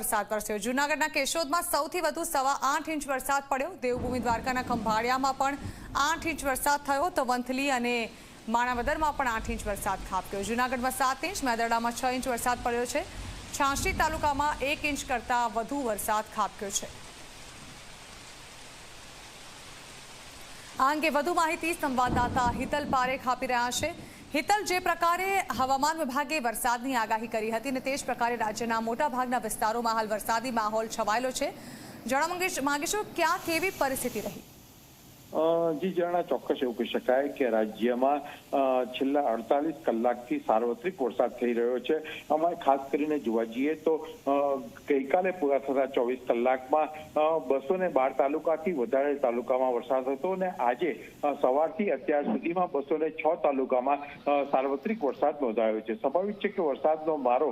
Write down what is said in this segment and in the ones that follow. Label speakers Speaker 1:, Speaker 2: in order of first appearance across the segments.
Speaker 1: વરસાદ વરસ્યો. જૂનાગઢના કેશોદમાં સૌથી વધુ સવા આઠ ઇંચ વરસાદ પડ્યો. દેવભૂમિ દ્વારકાના ખંભાળિયામાં પણ આઠ ઇંચ વરસાદ થયો તો વંથલી અને માણાવદરમાં પણ આઠ ઇંચ વરસાદ ખાબક્યો. જૂનાગઢમાં સાત ઇંચ મેદરડામાં છ ઇંચ વરસાદ પડ્યો છે. છાંસી તાલુકામાં એક ઇંચ કરતાં વધુ વરસાદ ખાબક્યો છે. આ અંગે વધુ માહિતી સંવાદદાતા હિતલ પારેખ આપી રહ્યા છે. હિતલ જે પ્રકારે હવામાન વિભાગે વરસાદની આગાહી કરી હતી અને તે જ પ્રકારે રાજ્યના મોટાભાગના વિસ્તારોમાં હાલ વરસાદી માહોલ છવાયેલો છે. જણાવ માંગીશ- ક્યાં કેવી પરિસ્થિતિ રહી?
Speaker 2: જી જણા ચોક્કસ એવું કહી શકાય કે રાજ્યમાં છેલ્લા અડતાલીસ કલાકથી સાર્વત્રિક વરસાદ થઈ રહ્યો છે. આમાં ખાસ કરીને જોવા જઈએ તો ગઈકાલે પૂરા થતા ચોવીસ કલાકમાં બસો ને બાર તાલુકાથી વધારે તાલુકામાં વરસાદ હતો અને આજે સવારથી અત્યાર સુધીમાં બસો ને છ તાલુકામાં સાર્વત્રિક વરસાદ નોંધાયો છે. સ્વાભાવિક છે કે વરસાદનો મારો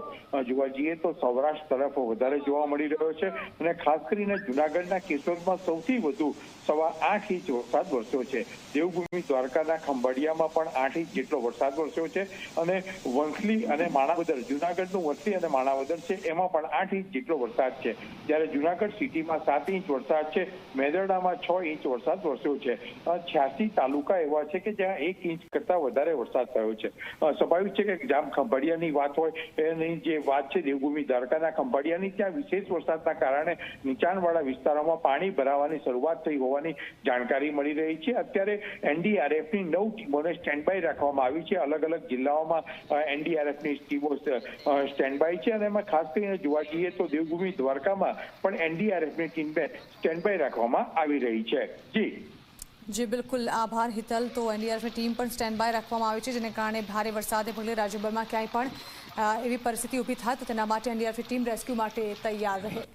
Speaker 2: જોવા જઈએ તો સૌરાષ્ટ્ર તરફ વધારે જોવા મળી રહ્યો છે અને ખાસ કરીને જુનાગઢના કેશોદમાં સૌથી વધુ સવા આઠ ઇંચ વરસાદ વરસ્યો છે. દેવભૂમિ દ્વારકાના ખંભાળિયામાં પણ આઠ ઇંચ જેટલો વરસાદ વરસ્યો છે અને વંથલી અને માણાવદર, જુનાગઢનું વંથલી અને માણાવદર છે, એમાં પણ આઠ ઇંચ જેટલો વરસાદ છે. જ્યારે જુનાગઢ સિટીમાં સાત ઇંચ વરસાદ છે, મેદરડામાં છ ઇંચ વરસાદ વરસ્યો છે. છ્યાસી તાલુકા એવા છે કે જ્યાં એક ઇંચ કરતા વધારે વરસાદ થયો છે. સ્વાભાવિક છે કે જામ ખંભાળિયાની વાત હોય, એની જે વાત છે દેવભૂમિ દ્વારકાના ખંભાળિયાની, ત્યાં વિશેષ વરસાદના કારણે નીચાણવાળા વિસ્તારોમાં પાણી ભરાવાની શરૂઆત થઈ હોવાની જાણકારી મળી રહી છે. અત્યારે એનડીઆરએફની નવ ટીમોને સ્ટેન્ડ બાય રાખવામાં આવી છે. અલગ અલગ જિલ્લાઓમાં એનડીઆરએફની ટીમો સ્ટેન્ડ બાય છે અને એમાં ખાસ કરીને જોવા જઈએ તો દેવભૂમિ દ્વારકામાં પણ એનડીઆરએફની ટીમને સ્ટેન્ડ બાય રાખવામાં આવી રહી છે. જી.
Speaker 1: જી, બિલકુલ. આભાર, હિતલ. તો એનડીઆરએફની ટીમ પણ સ્ટેન્ડ બાય રાખવામાં આવી છે, જેને કારણે ભારે વરસાદને પગલે રાજ્યભરમાં ક્યાંય પણ એવી પરિસ્થિતિ ઊભી થાય તો તેના માટે એનડીઆરએફની ટીમ રેસ્ક્યુ માટે તૈયાર રહે.